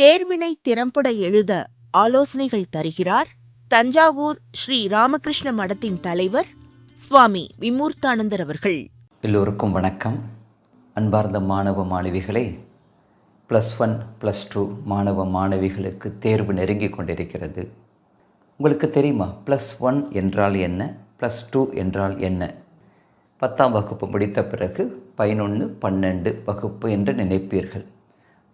தேர்வினை திறம்பட எழுத ஆலோசனைகள் தருகிறார் தஞ்சாவூர் ஸ்ரீ ராமகிருஷ்ண மடத்தின் தலைவர் சுவாமி விமூர்த்தானந்தர் அவர்கள். எல்லோருக்கும் வணக்கம். அன்பார்ந்த மாணவ மாணவிகளே ப்ளஸ் ஒன் ப்ளஸ் டூ மாணவ மாணவிகளுக்கு தேர்வு நெருங்கி கொண்டிருக்கிறது. உங்களுக்கு தெரியுமா ப்ளஸ் ஒன் என்றால் என்ன ப்ளஸ் டூ என்றால் என்ன? பத்தாம் வகுப்பு முடித்த பிறகு பதினொன்று பன்னெண்டு வகுப்பு என்று நினைப்பீர்கள்.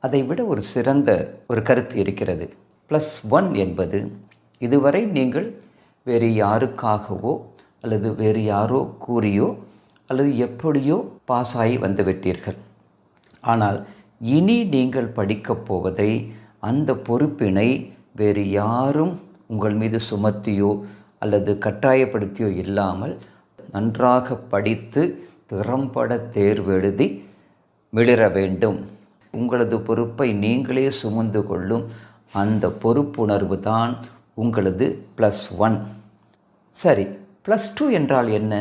அதை விட ஒரு சிறந்த ஒரு கருத்து இருக்கிறது. ப்ளஸ் ஒன் என்பது இதுவரை நீங்கள் வேறு யாருக்காகவோ அல்லது வேறு யாரோ கூறியோ அல்லது எப்படியோ பாஸ் ஆகி வந்துவிட்டீர்கள். ஆனால் இனி நீங்கள் படிக்கப் போவதை அந்த பொறுப்பினை வேறு யாரும் உங்கள் மீது சுமத்தியோ அல்லது கட்டாயப்படுத்தியோ இல்லாமல் நன்றாக படித்து திறம்பட தேர்வு எழுதி மிளிர வேண்டும். உங்களது பொறுப்பை நீங்களே சுமந்து கொள்ளும் அந்த பொறுப்புணர்வு தான் உங்களது ப்ளஸ் ஒன் சரி ப்ளஸ் டூ என்றால் என்ன?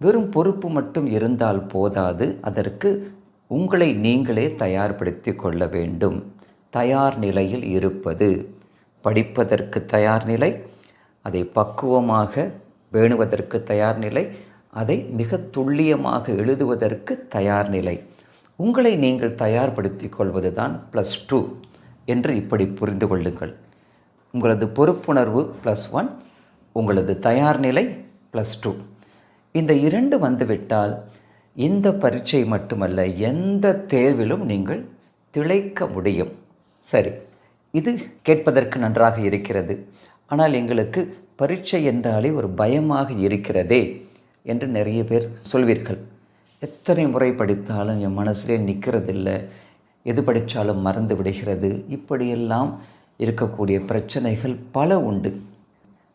வெறும் பொறுப்பு மட்டும் இருந்தால் போதாது. அதற்கு உங்களை நீங்களே தயார்படுத்தி கொள்ள வேண்டும். தயார் நிலையில் இருப்பது. படிப்பதற்கு தயார் நிலை அதை பக்குவமாக பேணுவதற்கு தயார் நிலை அதை மிக துல்லியமாக எழுதுவதற்கு தயார் நிலை. உங்களை நீங்கள் தயார்படுத்திக் கொள்வது தான் ப்ளஸ் டூ என்று இப்படி புரிந்து கொள்ளுங்கள். உங்களது பொறுப்புணர்வு ப்ளஸ் ஒன் உங்களது தயார் நிலை ப்ளஸ் டூ இந்த இரண்டு வந்துவிட்டால் இந்த பரீட்சை மட்டுமல்ல எந்த தேர்விலும் நீங்கள் திளைக்க முடியும். சரி இது கேட்பதற்கு நன்றாக இருக்கிறது. ஆனால் எங்களுக்கு பரீட்சை என்றாலே ஒரு பயமாக இருக்கிறதே என்று நிறைய பேர் சொல்வீர்கள். எத்தனை முறை படித்தாலும் என் மனசிலே நிற்கிறதில்லை. எது படித்தாலும் மறந்து விடுகிறது. இப்படியெல்லாம் இருக்கக்கூடிய பிரச்சனைகள் பல உண்டு.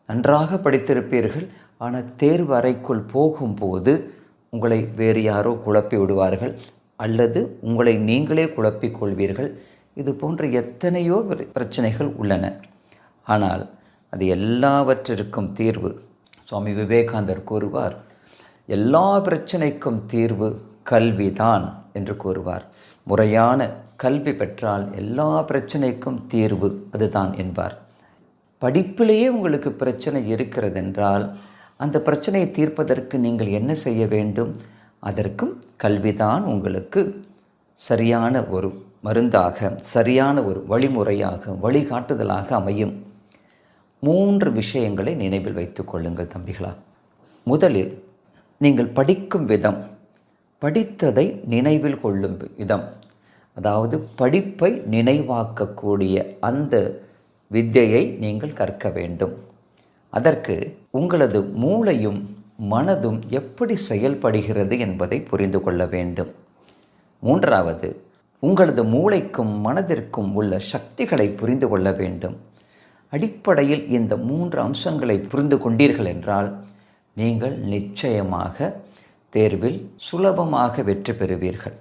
நன்றாக படித்திருப்பீர்கள். ஆனால் தேர்வு அறைக்குள் போகும்போது உங்களை வேறு யாரோ குழப்பி விடுவார்கள். அல்லது உங்களை நீங்களே குழப்பிக் கொள்வீர்கள். இது போன்ற எத்தனையோ பிர- பிரச்சனைகள் உள்ளன. ஆனால் அது எல்லாவற்றிற்கும் தீர்வு. சுவாமி விவேகானந்தர் கூறுவார் எல்லா பிரச்சனைக்கும் தீர்வு கல்விதான் என்று கூறுவார். முறையான கல்வி பெற்றால் எல்லா பிரச்சனைக்கும் தீர்வு அதுதான் என்பார். படிப்பிலேயே உங்களுக்கு பிரச்சனை இருக்கிறதென்றால் அந்த பிரச்சனையை தீர்ப்பதற்கு நீங்கள் என்ன செய்ய வேண்டும்? அதற்கும் கல்விதான் உங்களுக்கு சரியான ஒரு மருந்தாக சரியான ஒரு வழிமுறையாக வழிகாட்டுதலாக அமையும். மூன்று விஷயங்களை நினைவில் வைத்துக் கொள்ளுங்கள் தம்பிகளா. முதலில் நீங்கள் படிக்கும் விதம் படித்ததை நினைவில் கொள்ளும் விதம். அதாவது படிப்பை நினைவாக்கக்கூடிய அந்த வித்தியை நீங்கள் கற்க வேண்டும். அதற்கு உங்களது மூளையும் மனதும் எப்படி செயல்படுகிறது என்பதை புரிந்து கொள்ள வேண்டும். மூன்றாவது உங்களது மூளைக்கும் மனதிற்கும் உள்ள சக்திகளை புரிந்து கொள்ள வேண்டும். அடிப்படையில் இந்த மூன்று அம்சங்களை புரிந்து கொண்டீர்கள் என்றால் நீங்கள் நிச்சயமாக தேர்வில் சுலபமாக வெற்றி பெறுவீர்கள்.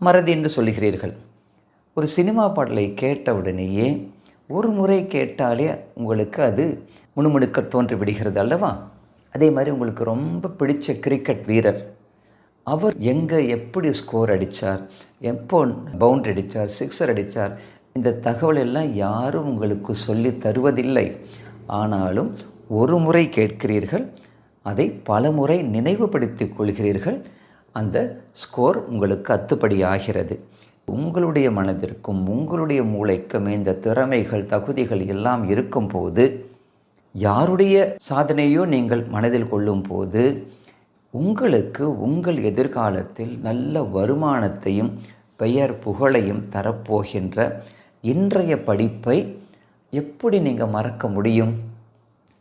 மறதி என்று சொல்கிறீர்கள் ஒரு சினிமா பாடலை கேட்டவுடனேயே ஒரு முறை கேட்டாலே உங்களுக்கு அது முணுமுணுக்க தோன்றி விடுகிறது அல்லவா? அதே மாதிரி உங்களுக்கு ரொம்ப பிடிச்ச கிரிக்கெட் வீரர். அவர் எங்கே எப்படி ஸ்கோர் அடித்தார் எப்போ பவுண்டரி அடித்தார் சிக்ஸர் அடித்தார் இந்த தகவல் எல்லாம் யாரும் உங்களுக்கு சொல்லி தருவதில்லை. ஆனாலும் ஒரு முறை கேட்கிறீர்கள் அதை பல முறை நினைவுபடுத்திக் கொள்கிறீர்கள் அந்த ஸ்கோர் உங்களுக்கு அத்துப்படி ஆகிறது உங்களுடைய மனதிற்கும் உங்களுடைய மூளைக்கும் இந்த திறமைகள் தகுதிகள் எல்லாம் இருக்கும்போது யாருடைய சாதனையோ நீங்கள் மனதில் கொள்ளும்போது உங்களுக்கு உங்கள் எதிர்காலத்தில் நல்ல வருமானத்தையும் பெயர் புகழையும் தரப்போகின்ற இன்றைய படிப்பை எப்படி நீங்கள் மறக்க முடியும்?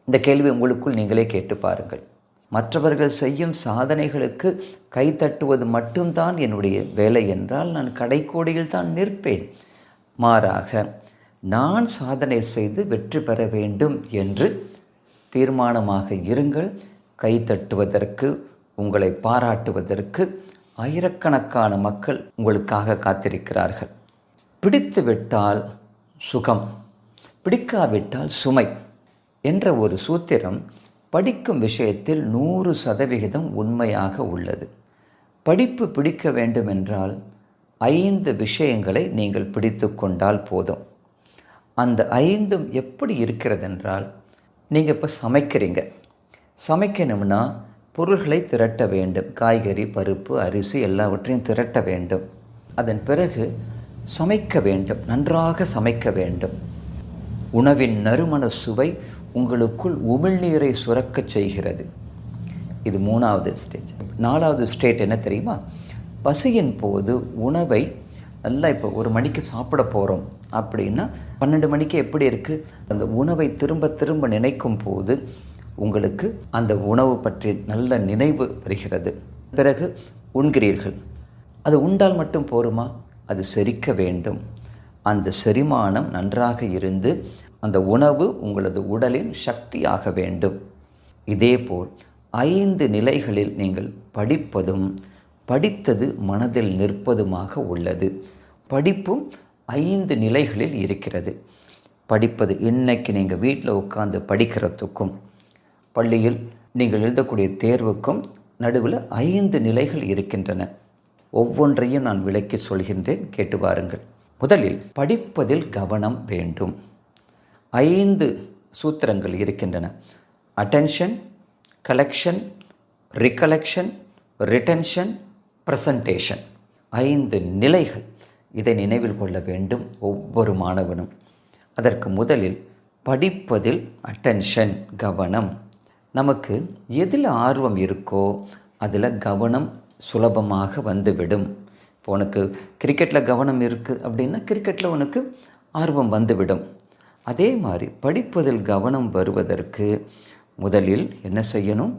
இந்த கேள்வி உங்களுக்குள் நீங்களே கேட்டு பாருங்கள். மற்றவர்கள் செய்யும் சாதனைகளுக்கு கைத்தட்டுவது மட்டும்தான் என்னுடைய வேலை என்றால் நான் கடைக்கோடியில் தான் நிற்பேன். மாறாக நான் சாதனை செய்து வெற்றி பெற வேண்டும் என்று தீர்மானமாக இருங்கள். கைத்தட்டுவதற்கு உங்களை பாராட்டுவதற்கு ஆயிரக்கணக்கான மக்கள் உங்களுக்காக காத்திருக்கிறார்கள். பிடித்து விட்டால் சுகம் பிடிக்காவிட்டால் சுமை என்ற ஒரு சூத்திரம் படிக்கும் விஷயத்தில் நூறு சதவிகிதம் உண்மையாக உள்ளது. படிப்பு பிடிக்க வேண்டுமென்றால் ஐந்து விஷயங்களை நீங்கள் பிடித்து கொண்டால் போதும். அந்த ஐந்தும் எப்படி இருக்கிறதென்றால் நீங்கள் இப்போ சமைக்கிறீங்க. சமைக்கணும்னா பொருள்களை திரட்ட வேண்டும். காய்கறி பருப்பு அரிசி எல்லாவற்றையும் திரட்ட வேண்டும். அதன் பிறகு சமைக்க வேண்டும். நன்றாக சமைக்க வேண்டும். உணவின் நறுமண சுவை உங்களுக்குள் உமிழ்நீரை சுரக்கச் செய்கிறது. இது மூணாவது ஸ்டேஜ் நாலாவது ஸ்டேட் என்ன தெரியுமா? பசியின் போது உணவை நல்லா இப்போ ஒரு மணிக்கு சாப்பிட போகிறோம் அப்படின்னா பன்னெண்டு மணிக்கு எப்படி இருக்குது அந்த உணவை திரும்ப திரும்ப நினைக்கும் போது உங்களுக்கு அந்த உணவு பற்றி நல்ல நினைவு வருகிறது. பிறகு உண்கிறீர்கள். அது உண்டால் மட்டும் போருமா? அது செரிக்க வேண்டும். அந்த செரிமானம் நன்றாக இருந்து அந்த உணவு உங்களது உடலின் சக்தியாக வேண்டும். இதேபோல் ஐந்து நிலைகளில் நீங்கள் படிப்பதும் படித்தது மனதில் நிற்பதுமாக உள்ளது. படிப்பும் ஐந்து நிலைகளில் இருக்கிறது. படிப்பது இன்னைக்கு நீங்கள் வீட்டில் உட்காந்து படிக்கிறதுக்கும் பள்ளியில் நீங்கள் எழுதக்கூடிய தேர்வுக்கும் நடுவில் ஐந்து நிலைகள் இருக்கின்றன. ஒவ்வொன்றையும் நான் விளக்கி சொல்கின்றேன் கேட்டு பாருங்கள் முதலில் படிப்பதில் கவனம் வேண்டும். ஐந்து சூத்திரங்கள் இருக்கின்றன. Attention collection recollection retention presentation ஐந்து நிலைகள். இதை நினைவில் கொள்ள வேண்டும் ஒவ்வொரு மாணவனும். அதற்கு முதலில் படிப்பதில் அட்டென்ஷன் கவனம். நமக்கு எதில் ஆர்வம் இருக்கோ அதில் கவனம் சுலபமாக வந்துவிடும். இப்போ உனக்கு கிரிக்கெட்டில் கவனம் இருக்குது அப்படின்னா கிரிக்கெட்டில் உனக்கு ஆர்வம் வந்துவிடும். அதே மாதிரி படிப்பதில் கவனம் வருவதற்கு முதலில் என்ன செய்யணும்?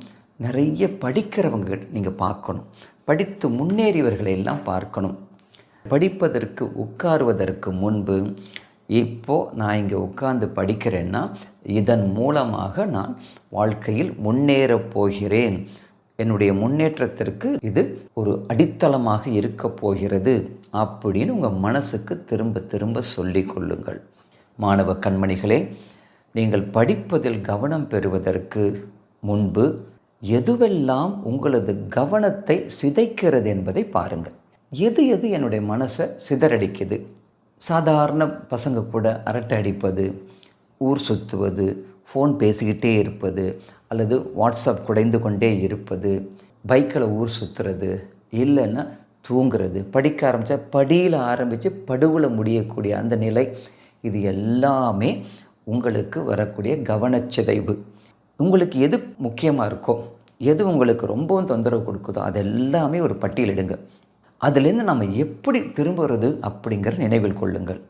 நிறைய படிக்கிறவங்க நீங்கள் பார்க்கணும். படித்து முன்னேறியவர்களை எல்லாம் பார்க்கணும். படிப்பதற்கு உட்காருவதற்கு முன்பு இப்போ நான் இங்கே உட்கார்ந்து படிக்கிறேன்னா இதன் மூலமாக நான் வாழ்க்கையில் முன்னேறப் போகிறேன். என்னுடைய முன்னேற்றத்திற்கு இது ஒரு அடித்தளமாக இருக்கப் போகிறது. அப்படின்னு உங்கள் மனசுக்கு திரும்ப திரும்ப சொல்லிக் கொள்ளுங்கள். மாணவ கண்மணிகளே நீங்கள் படிப்பதில் கவனம் பெறுவதற்கு முன்பு எதுவெல்லாம் உங்களது கவனத்தை சிதைக்கிறது என்பதை பாருங்கள். எது எது என்னுடைய மனசை சிதறடிக்குது? சாதாரண பசங்க கூட அரட்டை அடிப்பது ஊர் சுற்றுவது ஃபோன் பேசிக்கிட்டே இருப்பது அல்லது வாட்ஸ்அப் குடைந்து கொண்டே இருப்பது பைக்கில் ஊர் சுற்றுறது இல்லைன்னா தூங்குறது படிக்க ஆரம்பித்தா படியில் ஆரம்பித்து படுவில் முடியக்கூடிய அந்த நிலை இது எல்லாமே உங்களுக்கு வரக்கூடிய கவனச்சிதைவு. உங்களுக்கு எது முக்கியமாக இருக்கோ எது உங்களுக்கு ரொம்பவும் தொந்தரவு கொடுக்குதோ அது எல்லாமே ஒரு பட்டியலிடுங்க அதுலேருந்து நம்ம எப்படி திரும்புறது அப்படிங்கிற நினைவில் கொள்ளுங்கள்.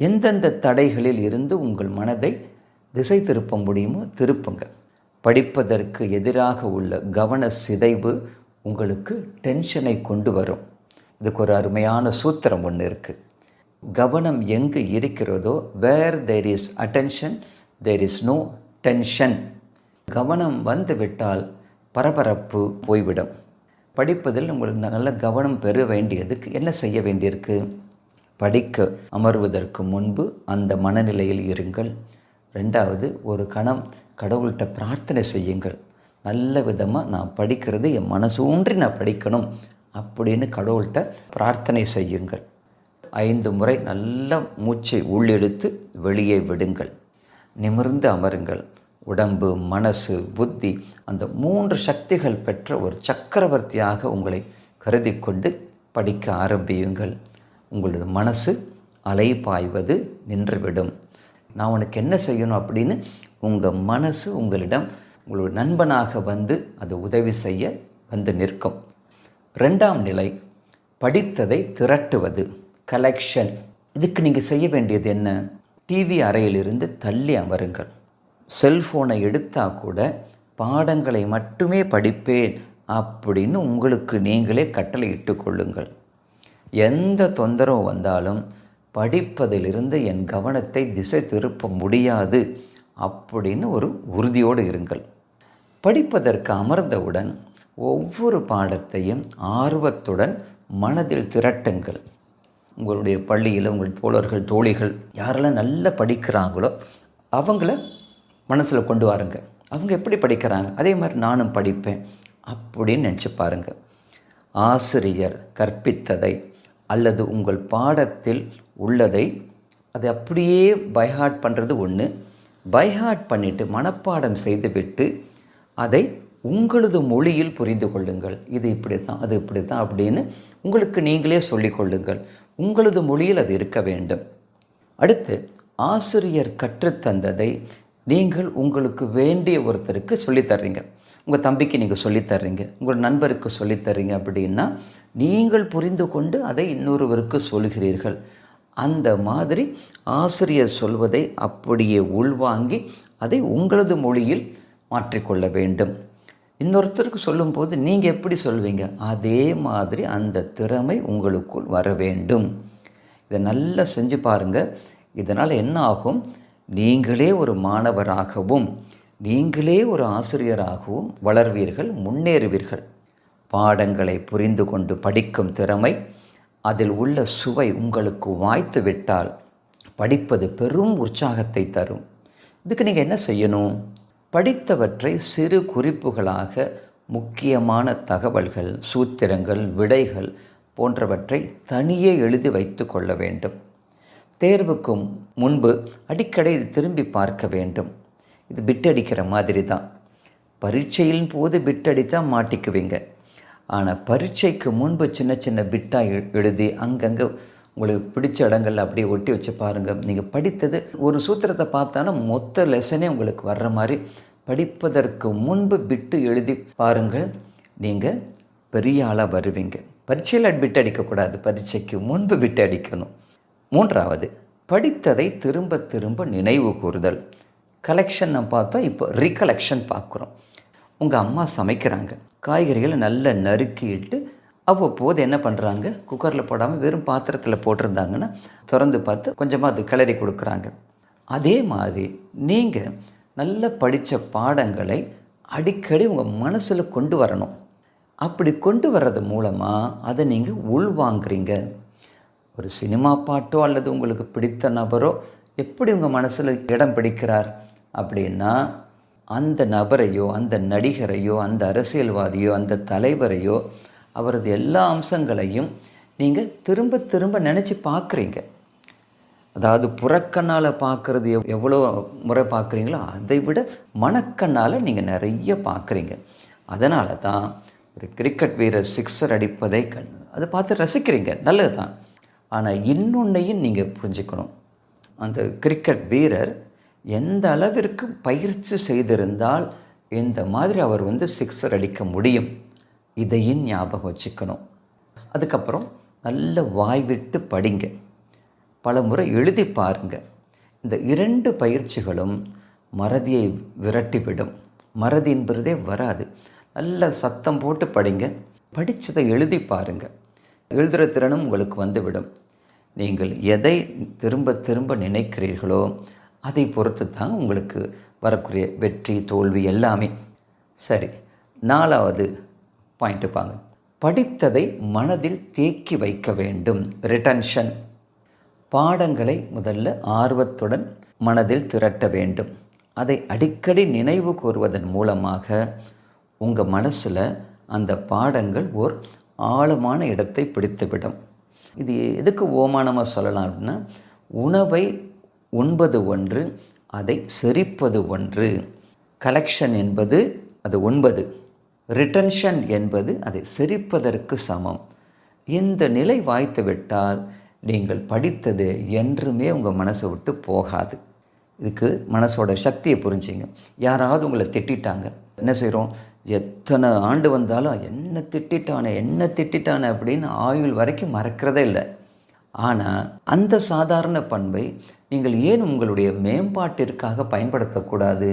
எந்தெந்த தடைகளில் இருந்து உங்கள் மனதை திசை திருப்ப முடியுமோ திருப்புங்க. படிப்பதற்கு எதிராக உள்ள கவன சிதைவு உங்களுக்கு டென்ஷனை கொண்டு வரும். இதுக்கு ஒரு அருமையான சூத்திரம் ஒன்று இருக்குது கவனம் எங்கு இருக்கிறதோ where there is attention there is no tension கவனம் வந்து விட்டால் பரபரப்பு போய்விடும். படிப்பதில் உங்களுக்கு நல்ல கவனம் பெற வேண்டியதுக்கு என்ன செய்ய வேண்டியிருக்கு? படிக்க அமர்வதற்கு முன்பு அந்த மனநிலையில் இருங்கள். ரெண்டாவது ஒரு கணம் கடவுள்கிட்ட பிரார்த்தனை செய்யுங்கள். நல்ல விதமாக நான் படிக்கிறது என் மனசூன்றி நான் படிக்கணும் அப்படின்னு கடவுள்கிட்ட பிரார்த்தனை செய்யுங்கள். ஐந்து முறை நல்ல மூச்சை உள்ளெடுத்து வெளியே விடுங்கள். நிமிர்ந்து அமருங்கள். உடம்பு மனசு புத்தி அந்த மூன்று சக்திகள் பெற்ற ஒரு சக்கரவர்த்தியாக உங்களை கருதி கொண்டு படிக்க ஆரம்பியுங்கள். உங்களது மனசு அலை பாய்வது நின்றுவிடும். நான் உனக்கு என்ன செய்யணும் அப்படின்னு உங்கள் மனசு உங்களிடம் உங்களோட நண்பனாக வந்து அது உதவி செய்ய வந்து நிற்கும். ரெண்டாம் நிலை படித்ததை திரட்டுவது. கலெக்ஷன் இதுக்கு நீங்கள் செய்ய வேண்டியது என்ன? டிவி அறையிலிருந்து தள்ளி அமருங்கள். செல்ஃபோனை எடுத்தால் கூட பாடங்களை மட்டுமே படிப்பேன் அப்படின்னு உங்களுக்கு நீங்களே கட்டளை கொள்ளுங்கள். எந்த தொந்தரவு வந்தாலும் படிப்பதிலிருந்து என் கவனத்தை திசை திருப்ப முடியாது அப்படின்னு ஒரு உறுதியோடு இருங்கள். படிப்பதற்கு அமர்ந்தவுடன் ஒவ்வொரு பாடத்தையும் ஆர்வத்துடன் மனதில் திரட்டுங்கள். உங்களுடைய பள்ளியில் உங்கள் தோழர்கள் தோழிகள் யாரெல்லாம் நல்லா படிக்கிறாங்களோ அவங்கள மனசில் கொண்டு வாருங்க. அவங்க எப்படி படிக்கிறாங்க? அதே மாதிரி நானும் படிப்பேன் அப்படின்னு நினச்சி பாருங்கள் ஆசிரியர் கற்பித்ததை அல்லது உங்கள் பாடத்தில் உள்ளதை அதை அப்படியே பைஹார்ட் பண்ணுறது ஒன்று பைஹார்ட் பண்ணிவிட்டு மனப்பாடம் செய்துவிட்டு அதை உங்களது மொழியில் புரிந்து கொள்ளுங்கள். இது இப்படி தான் அது இப்படி தான் அப்படின்னு உங்களுக்கு நீங்களே சொல்லிக் கொள்ளுங்கள். உங்களது மொழியில் அது இருக்க வேண்டும். அடுத்து ஆசிரியர் கற்றுத்தந்ததை நீங்கள் உங்களுக்கு வேண்டிய ஒருத்தருக்கு சொல்லித்தர்றீங்க உங்கள் தம்பிக்கு நீங்கள் சொல்லித்தர்றீங்க உங்கள் நண்பருக்கு சொல்லித்தர்றீங்க அப்படின்னா நீங்கள் புரிந்து கொண்டு அதை இன்னொருவருக்கு சொல்கிறீர்கள். அந்த மாதிரி ஆசிரியர் சொல்வதை அப்படியே உள்வாங்கி அதை உங்களது மொழியில் மாற்றிக்கொள்ள வேண்டும். இன்னொருத்தருக்கு சொல்லும்போது நீங்கள் எப்படி சொல்வீங்க? அதே மாதிரி அந்த திறமை உங்களுக்குள் வர வேண்டும். இதை நல்லா செஞ்சு பாருங்கள் இதனால் என்ன ஆகும்? நீங்களே ஒரு மாணவராகவும் நீங்களே ஒரு ஆசிரியராகவும் வளர்வீர்கள் முன்னேறுவீர்கள். பாடங்களை புரிந்து கொண்டு படிக்கும் திறமை அதில் உள்ள சுவை உங்களுக்கு வாய்த்து விட்டால் படிப்பது பெரும் உற்சாகத்தை தரும். இதுக்கு நீங்கள் என்ன செய்யணும்? படித்தவற்றை சிறு குறிப்புகளாக முக்கியமான தகவல்கள் சூத்திரங்கள் விடைகள் போன்றவற்றை தனியே எழுதி வைத்து கொள்ள வேண்டும். தேர்வுக்கும் முன்பு அடிக்கடி இது திரும்பி பார்க்க வேண்டும். இது பிட்டடிக்கிற மாதிரி தான் பரீட்சையின் போது பிட்டடித்தா மாட்டிக்குவீங்க. ஆனால் பரீட்சைக்கு முன்பு சின்ன சின்ன பிட்டாக எழுதி அங்கங்கே உங்களுக்கு பிடிச்ச இடங்கள்ல அப்படியே ஒட்டி வச்சு பாருங்கள் நீங்கள் படித்தது ஒரு சூத்திரத்தை பார்த்தானா மொத்த லெசனே உங்களுக்கு வர்ற மாதிரி படிப்பதற்கு முன்பு விட்டு எழுதி பாருங்கள். நீங்கள் பெரிய ஆளாக வருவீங்க. பரீட்சையில் பிட் அடிக்கக்கூடாது. பரீட்சைக்கு முன்பு பிட்டு அடிக்கணும். மூன்றாவது படித்ததை திரும்ப திரும்ப நினைவு கூறுதல். கலெக்ஷன் நம்ம பார்த்தோம். இப்போ ரீகலெக்ஷன் பார்க்குறோம். உங்கள் அம்மா சமைக்கிறாங்க. காய்கறிகளை நல்லா நறுக்கிட்டு அவ்வப்போது என்ன பண்ணுறாங்க குக்கரில் போடாமல் வெறும் பாத்திரத்தில் போட்டிருந்தாங்கன்னா திறந்து பார்த்து கொஞ்சமாக அது கிளறி கொடுக்குறாங்க. அதே மாதிரி நீங்கள் நல்ல படித்த பாடங்களை அடிக்கடி உங்கள் மனசில் கொண்டு வரணும். அப்படி கொண்டு வர்றது மூலமாக அதை நீங்கள் உள்வாங்குறீங்க. ஒரு சினிமா பாட்டோ அல்லது உங்களுக்கு பிடித்த நபரோ எப்படி உங்கள் மனசில் இடம் பிடிக்கிறார் அப்படின்னா அந்த நபரையோ அந்த நடிகரையோ அந்த அரசியல்வாதியோ அந்த தலைவரையோ அவரது எல்லா அம்சங்களையும் நீங்கள் திரும்ப திரும்ப நினச்சி பார்க்குறீங்க அதாவது புறக்கண்ணால் பார்க்குறது எவ் எவ்வளோ முறை பார்க்குறீங்களோ அதை விட மனக்கண்ணால் நீங்கள் நிறைய பார்க்குறீங்க அதனால தான் ஒரு கிரிக்கெட் வீரர் சிக்ஸர் அடிப்பதை கண் அதை பார்த்து ரசிக்கிறீங்க. நல்லது தான். ஆனால் இன்னொன்னையும் நீங்கள் புரிஞ்சுக்கணும். அந்த கிரிக்கெட் வீரர் எந்த அளவிற்கு பயிற்சி செய்திருந்தால் இந்த மாதிரி அவர் வந்து சிக்ஸர் அடிக்க முடியும்? இதையும் ஞாபகம் வச்சுக்கணும். அதுக்கப்புறம் நல்ல வாய் விட்டு படிங்க. பல முறை எழுதி பாருங்க. இந்த இரண்டு பயிற்சிகளும் மறதியை விரட்டிவிடும். மறதி என்பதே வராது. நல்ல சத்தம் போட்டு படிங்க. படித்ததை எழுதி பாருங்க. எழுதுகிற திறனும் உங்களுக்கு வந்துவிடும். நீங்கள் எதை திரும்ப திரும்ப நினைக்கிறீர்களோ அதை பொறுத்து தான் உங்களுக்கு வரக்கூடிய வெற்றி தோல்வி எல்லாமே. சரி நாலாவது பாயிண்ட்டு பாங்க படித்ததை மனதில் தேக்கி வைக்க வேண்டும். ரிட்டன்ஷன் பாடங்களை முதல்ல ஆர்வத்துடன் மனதில் திரட்ட வேண்டும். அதை அடிக்கடி நினைவு கூறுவதன் மூலமாக உங்கள் மனசில் அந்த பாடங்கள் ஓர் ஆழமான இடத்தை பிடித்துவிடும். இது எதுக்கு ஓமானமாக சொல்லலாம் அப்படின்னா உணவை உண்பது ஒன்று அதை செரிப்பது ஒன்று. கலெக்ஷன் என்பது அது உண்பது ரிட்டன்ஷன் என்பது அதை செரிப்பதற்கு சமம். இந்த நிலை வாய்த்துவிட்டால் நீங்கள் படித்தது என்றுமே உங்கள் மனசை விட்டு போகாது. இதுக்கு மனசோட சக்தியை புரிஞ்சுங்க. யாராவது உங்களை திட்டிட்டாங்க என்ன செய்கிறோம் எத்தனை ஆண்டு வந்தாலும் என்ன திட்டிட்டானே என்ன திட்டானே அப்படின்னு ஆயுள் வரைக்கும் மறக்கிறதே இல்லை. ஆனால் அந்த சாதாரண பண்பை நீங்கள் ஏன் உங்களுடைய மேம்பாட்டிற்காக பயன்படுத்தக்கூடாது?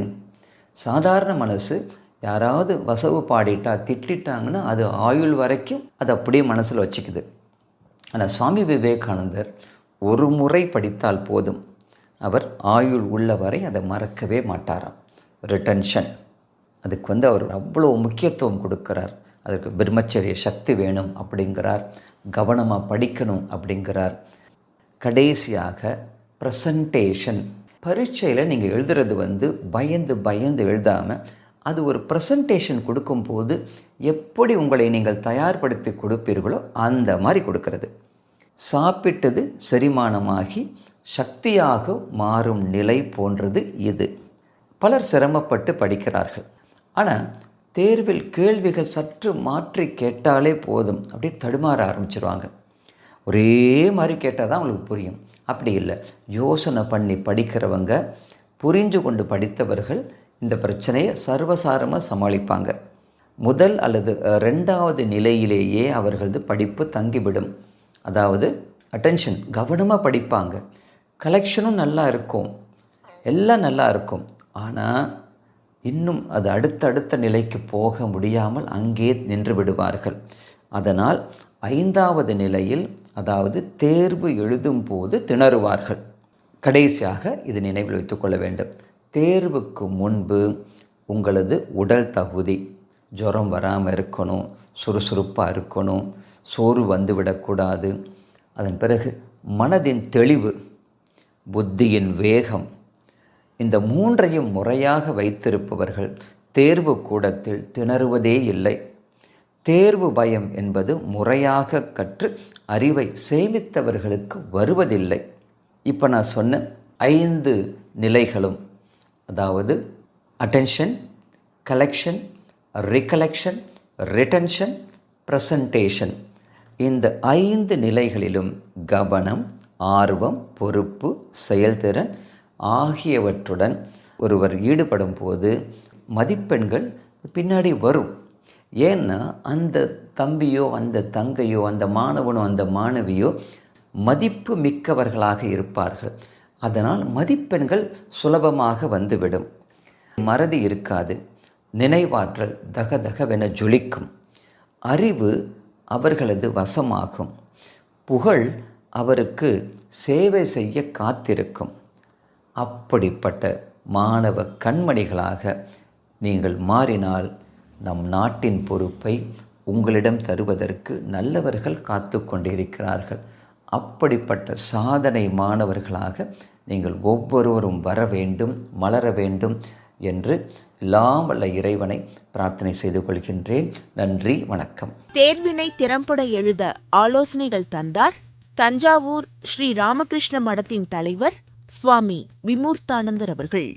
சாதாரண மனசு யாராவது வசவு பாடிட்டா திட்டாங்கன்னா அது ஆயுள் வரைக்கும் அது அப்படியே மனசில் வச்சுக்குது. ஆனால் சுவாமி விவேகானந்தர் ஒரு முறை படித்தால் போதும். அவர் ஆயுள் உள்ள வரை அதை மறக்கவே மாட்டாராம். ரிட்டன்ஷன் அதுக்கு வந்து அவர் அவ்வளோ முக்கியத்துவம் கொடுக்கிறார். அதற்கு பிரம்மச்சரிய சக்தி வேணும் அப்படிங்கிறார். கவனமாக படிக்கணும் அப்படிங்கிறார். கடைசியாக ப்ரெசன்டேஷன் பரீட்சையில் நீங்கள் எழுதுறது வந்து பயந்து பயந்து எழுதாமல் அது ஒரு ப்ரெசன்டேஷன் கொடுக்கும்போது எப்படி உங்களை நீங்கள் தயார்படுத்தி கொடுப்பீர்களோ அந்த மாதிரி கொடுக்கறது. சாப்பிட்டது செரிமானமாகி சக்தியாக மாறும் நிலை போன்றது இது. பலர் சிரமப்பட்டு படிக்கிறார்கள். ஆனால் தேர்வில் கேள்விகள் சற்று மாற்றி கேட்டாலே போதும். அப்படியே தடுமாற ஆரம்பிச்சிருவாங்க. ஒரே மாதிரி கேட்டால் தான் அவங்களுக்கு புரியும். அப்படி இல்லை. யோசனை பண்ணி படிக்கிறவங்க புரிஞ்சு கொண்டு படித்தவர்கள் இந்த பிரச்சனையை சர்வசாரமாக சமாளிப்பாங்க. முதல் அல்லது ரெண்டாவது நிலையிலேயே அவர்களது படிப்பு தங்கிவிடும். அதாவது அட்டென்ஷன் கவனமாக படிப்பாங்க. கலெக்ஷனும் நல்லா இருக்கும். எல்லாம் நல்லா இருக்கும். ஆனால் இன்னும் அது அடுத்தடுத்த நிலைக்கு போக முடியாமல் அங்கே நின்று விடுவார்கள். அதனால் ஐந்தாவது நிலையில் அதாவது தேர்வு எழுதும் போது திணறுவார்கள். கடைசியாக இது நினைவில் வைத்துக்கொள்ள வேண்டும். தேர்வுக்கு முன்பு உங்களது உடல் தகுதி ஜுரம் வராமல் இருக்கணும் சுறுசுறுப்பாக இருக்கணும் சோறு வந்துவிடக்கூடாது அதன் பிறகு மனதின் தெளிவு புத்தியின் வேகம் இந்த மூன்றையும் முறையாக வைத்திருப்பவர்கள் தேர்வு கூடத்தில் திணறுவதே இல்லை. தேர்வு பயம் என்பது முறையாக கற்று அறிவை சேமித்தவர்களுக்கு வருவதில்லை. இப்போ நான் சொன்ன ஐந்து நிலைகளும் அதாவது attention collection recollection retention presentation இந்த ஐந்து நிலைகளிலும் கவனம் ஆர்வம் பொறுப்பு செயல்திறன் ஆகியவற்றுடன் ஒருவர் ஈடுபடும் போது மதிப்பெண்கள் பின்னாடி வரும். ஏன்னா அந்த தம்பியோ அந்த தங்கையோ அந்த மாணவனோ அந்த மாணவியோ மதிப்பு மிக்கவர்களாக இருப்பார்கள். அதனால் மதிப்பெண்கள் சுலபமாக வந்துவிடும். மறதி இருக்காது. நினைவாற்றல் தகதகவென ஜொலிக்கும். அறிவு அவர்களது வசமாகும். புகழ் அவருக்கு சேவை செய்ய காத்திருக்கும். அப்படிப்பட்ட மாணவ கண்மணிகளாக நீங்கள் மாறினால் நம் நாட்டின் பொறுப்பை உங்களிடம் தருவதற்கு நல்லவர்கள் காத்து கொண்டிருக்கிறார்கள். அப்படிப்பட்ட சாதனை மாணவர்களாக நீங்கள் ஒவ்வொருவரும் வர வேண்டும் மலர வேண்டும் என்று எல்லாம் வல்ல இறைவனை பிரார்த்தனை செய்து கொள்கின்றேன். நன்றி வணக்கம். தேர்வினை திறம்பட எழுத ஆலோசனைகள் தந்தார் தஞ்சாவூர் ஸ்ரீ ராமகிருஷ்ண மடத்தின் தலைவர் சுவாமி விமூர்த்தானந்தர் அவர்கள்.